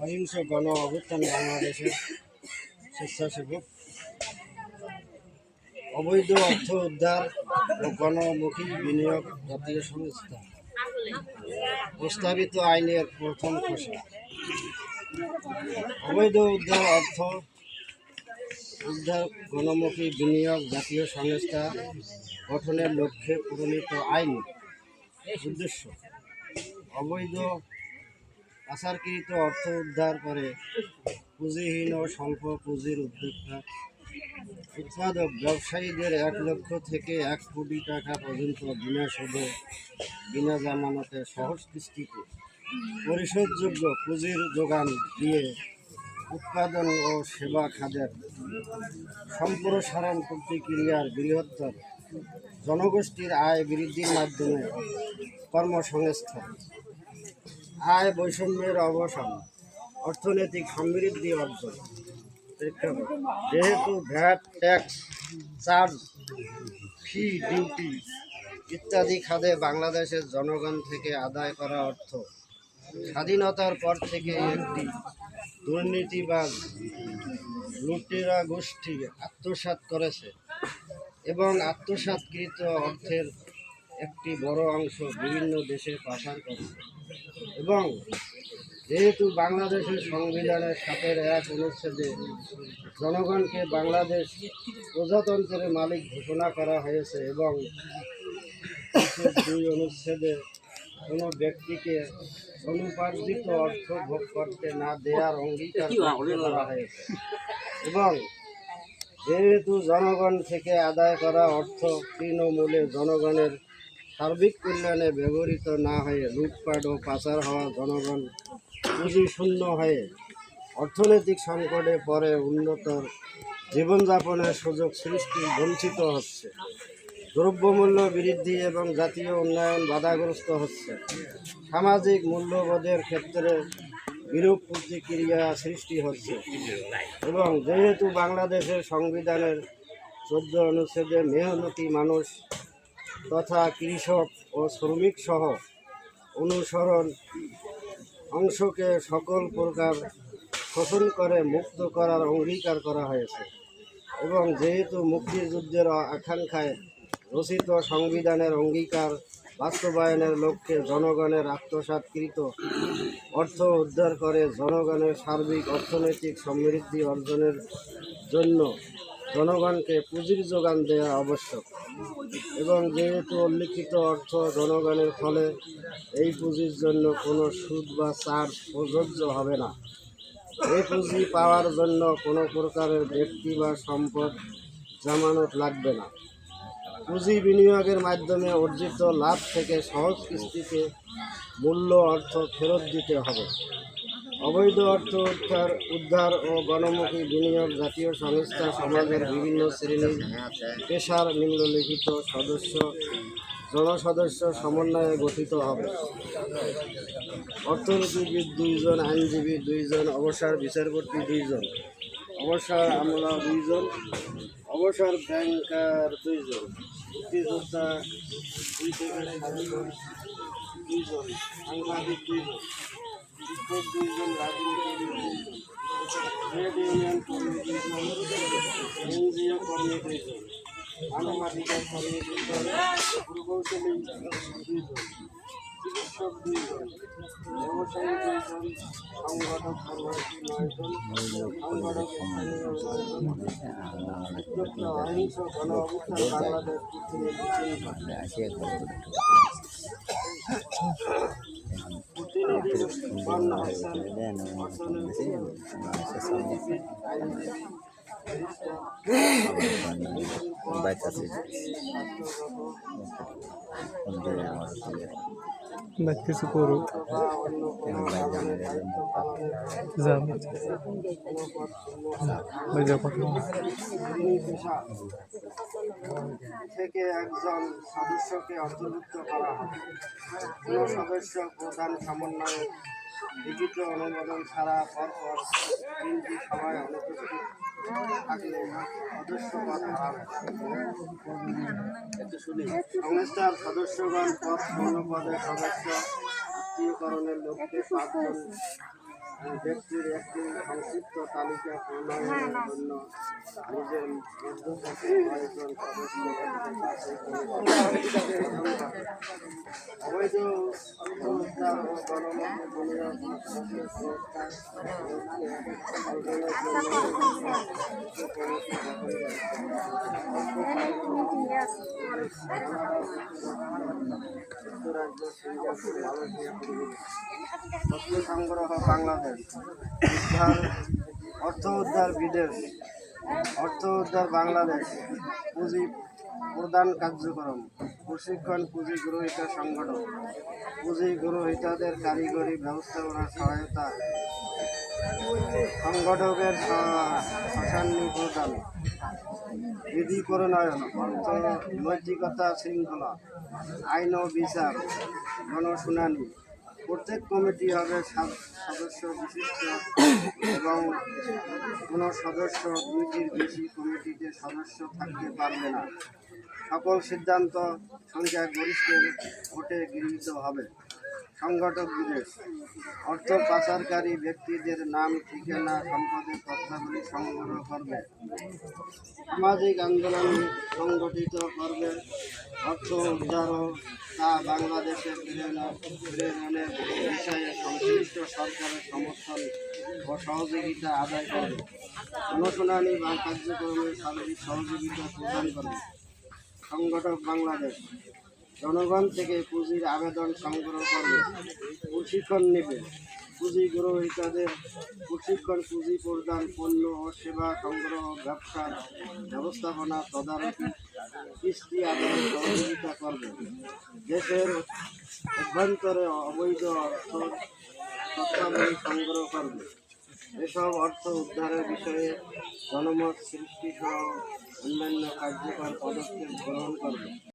অহিংস গণ অভ্যুত্থান বাংলাদেশের স্বেচ্ছাসেবক অবৈধ অর্থ উদ্ধার ও গণমুখী বিনিয়োগ জাতীয় সংস্থা প্রস্তাবিত আইনের প্রথম খসড়া অবৈধ উদ্ধার অর্থ উদ্ধার গণমুখী বিনিয়োগ জাতীয় সংস্থা গঠনের লক্ষ্যে প্রণীত আইন উদ্দেশ্য। অবৈধ পাচারকৃত অর্থ উদ্ধার করে পুঁজিহীন ও স্বল্প পুঁজির উদ্যোক্তা। উৎপাদক ব্যবসায়ীদের এক লক্ষ থেকে এক কোটি টাকা পর্যন্ত বিনা সুদে, বিনা জামানতে সহজ কিস্তিতে পরিশোধযোগ্য পুঁজির যোগান দিয়ে উৎপাদন ও সেবা খাদের সম্প্রসারণ প্রতিক্রিয়ার বৃহত্তর জনগোষ্ঠীর আয় বৃদ্ধির মাধ্যমে কর্মসংস্থান, আয় বৈষম্যের অবসান, অর্থনৈতিক সমৃদ্ধি অর্জন। যেহেতু VAT tax charge fee duty ইত্যাদি খাতে বাংলাদেশের জনগণ থেকে আদায় করা অর্থ স্বাধীনতার পর থেকে একটি দুর্নীতিবাজ লুটেরা গোষ্ঠী আত্মসাৎ করেছে। এবং আত্মসাৎকৃত অর্থের একটি বড় অংশ বিভিন্ন দেশে পাচার করেছে। এবং যেহেতু বাংলাদেশের সংবিধানের সাথে এক অনুচ্ছেদে জনগণকে বাংলাদেশ প্রজাতন্ত্রের মালিক ঘোষণা করা হয়েছে এবং দুই অনুচ্ছেদে কোনো ব্যক্তিকে অনুপার্জিত অর্থ ভোগ করতে না দেওয়ার অঙ্গীকার করা হয়েছে। এবং যেহেতু জনগণ থেকে আদায় করা অর্থ তৃণমূলে জনগণের সার্বিক কল্যাণে ব্যবহৃত না হয়ে লুটপাট ও পাচার হওয়া জনগণ পুঁজি শূন্য হয়ে অর্থনৈতিক সংকটে পরে উন্নত জীবনযাপনের সুযোগ সৃষ্টি বঞ্চিত হচ্ছে। দ্রব্যমূল্য বৃদ্ধি এবং জাতীয় উন্নয়ন বাধাগ্রস্ত হচ্ছে। সামাজিক মূল্যবোধের ক্ষেত্রে বিরূপ প্রতিক্রিয়া সৃষ্টি হচ্ছে। এবং যেহেতু বাংলাদেশের সংবিধানের চোদ্দ অনুচ্ছেদে মেহনতি মানুষ তথা কৃষক ও শ্রমিক সহ অনুসরণ অংশকে সকল প্রকার শোষণ করে মুক্ত করার অঙ্গীকার করা হয়েছে এবং যেহেতু মুক্তিযুদ্ধের আকাঙ্ক্ষায় রচিত সংবিধানের অঙ্গীকার বাস্তবায়নের লক্ষ্যে জনগণের আত্মসাৎকৃত অর্থ উদ্ধার করে জনগণের সার্বিক অর্থনৈতিক সমৃদ্ধি অর্জনের জন্য জনগণকে পুঁজির যোগান দেওয়া আবশ্যক। এবং যেহেতু উল্লিখিত অর্থ জনগণের ফলে এই পুঁজির জন্য কোনো সুদ বা চার্জ প্রযোজ্য হবে না। এই পুঁজি পাওয়ার জন্য কোনো প্রকারের ব্যক্তি বা সম্পদ জামানত লাগবে না। পুঁজি বিনিয়োগের মাধ্যমে অর্জিত লাভ থেকে সহজ কিস্তিতে মূল্য অর্থ ফেরত দিতে হবে। অবৈধ অর্থ উদ্ধার উদ্ধার ও গণমুখী বিনিয়োগ জাতীয় সংস্থা সমাজের বিভিন্ন শ্রেণির পেশার নিম্নলিখিত সদস্য, জনসদস্য সমন্বয়ে গঠিত হবে। অর্থনীতিবিদ দুইজন, আইনজীবী দুইজন, অবসর বিচারপতি দুইজন, অবসর আমলা দুইজন, অবসর ব্যাংকার দুইজন, মুক্তিযোদ্ধা দুই দুইজন সাংবাদিক দুইজন শিক্ষক দুইজন রাজনীতিবিদ দুইজন ট্রেড ইউনিয়ন এনজিও কর্মী দুইজন মানবাধিকার কর্মী দুইজন প্রকৌশলী দুইজন চিকিৎসক দুইজন ব্যবসায়ী দুইজন সংগঠক কর্মসূচি নয়জন সংগঠক স্থানীয় নয়জন উদ্যোক্তা অহিংস গণ অবস্থান বাংলাদেশ প্রতিনিধি তিনজন প্রতিনিধি বাদ কিছু করুক যা ভাই যা থেকে একজন সদস্যকে অন্তর্ভুক্ত করা হবে সদস্য প্রধান সমন্বয়ে লিখিত অনুমোদন ছাড়া পরপর তিনটি সভায় অনুপস্থিত থাকলে সদস্যপদ সংস্থার সদস্যগণ পদ পদের সদস্য আত্মীয়করণের লক্ষ্যে পাঁচজন ব্যক্তির একটি সংক্ষিপ্ত তালিকা প্রণয়নের জন্য সংগ্রহ বাংলাদেশ অর্থ উদ্ধার বিদেশ অর্থ উদ্ধার বাংলাদেশ, পুঁজি প্রদান কার্যক্রম, প্রশিক্ষণ পুঁজি গ্রহীতা সংগঠন, পুঁজি গ্রহীতাদের কারিগরি ব্যবস্থাপনার সহায়তা সংগঠকের শাসান্নি প্রদান বিধি প্রণয়ন অর্থ নৈতিকতা শৃঙ্খলা, আইন ও বিচার, গণশুনানি প্রত্যেক কমিটি হবে সদস্য বিশিষ্ট এবং কোনো সদস্য দুইটির বেশি কমিটিতে সদস্য থাকতে পারবে না। সকল সিদ্ধান্ত সংখ্যাগরিষ্ঠের ভোটে গৃহীত হবে। সংগঠক বিদেশ অর্থ পাচারকারী ব্যক্তিদের নাম, ঠিকানা, সম্পদের তথ্যাবলী সংগ্রহ করবে। সামাজিক আন্দোলন সংগঠিত করবে। অর্থ উদ্ধার তা বাংলাদেশে প্রেরণা- প্রেরণের বিষয়ে সংশ্লিষ্ট সরকারের সমর্থন ও সহযোগিতা আদায় করবে। অনুশুনানি বা কার্যক্রমে সার্বিক সহযোগিতা প্রদান করবে। সংগঠক বাংলাদেশ। জনগণ থেকে পুঁজির আবেদন সংগ্রহ করবে। প্রশিক্ষণ নেবে। পুঁজি গ্রহীতাদের প্রশিক্ষণ, পুঁজি প্রদান, পণ্য ও সেবা সংগ্রহ ব্যবসার ব্যবস্থাপনা তদারকি, কিস্তি আদায়ে সহযোগিতা করবে। দেশের অভ্যন্তরে অবৈধ অর্থ তথ্যাবলী সংগ্রহ করবে। এসব অর্থ উদ্ধারের বিষয়ে জনমত সৃষ্টি সহ অন্যান্য কার্যকর পদক্ষেপ গ্রহণ করবে।